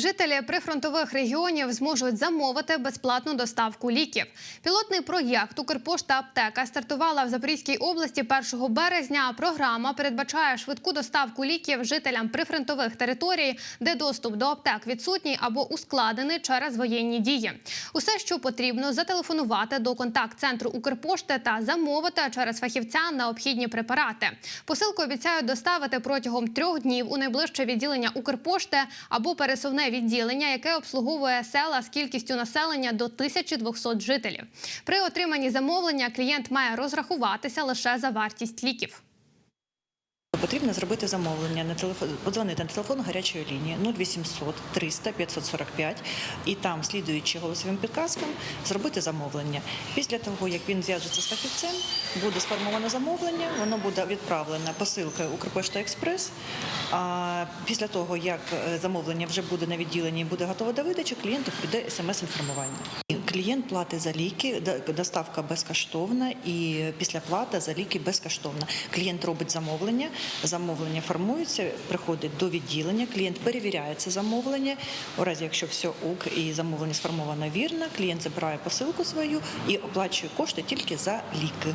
Жителі прифронтових регіонів зможуть замовити безплатну доставку ліків. Пілотний проєкт Укрпошта аптека стартувала в Запорізькій області 1 березня. Програма передбачає швидку доставку ліків жителям прифронтових територій, де доступ до аптек відсутній або ускладений через воєнні дії. Усе, що потрібно, зателефонувати до контакт-центру Укрпошти та замовити через фахівця необхідні препарати. Посилку обіцяють доставити протягом трьох днів у найближче відділення Укрпошти або пересувне відділення, яке обслуговує села з кількістю населення до 1200 жителів. При отриманні замовлення клієнт має розрахуватися лише за вартість ліків. Потрібно зробити замовлення на телефон, подзвонити на телефон гарячої лінії 0800 300 545 і там, слідуючи голосовим підказкам, зробити замовлення. Після того, як він зв'яжеться з фахівцем, буде сформовано замовлення, воно буде відправлено посилкою Укрпошта Експрес. А після того, як е, замовлення вже буде на відділенні і буде готове до видачі, клієнту прийде смс-інформування. Клієнт платить за ліки, доставка безкоштовна і після плати за ліки безкоштовна. Клієнт робить замовлення, замовлення формується, приходить до відділення, клієнт перевіряє це замовлення. У разі, якщо все ок і замовлення сформовано вірно, клієнт забирає посилку свою і оплачує кошти тільки за ліки.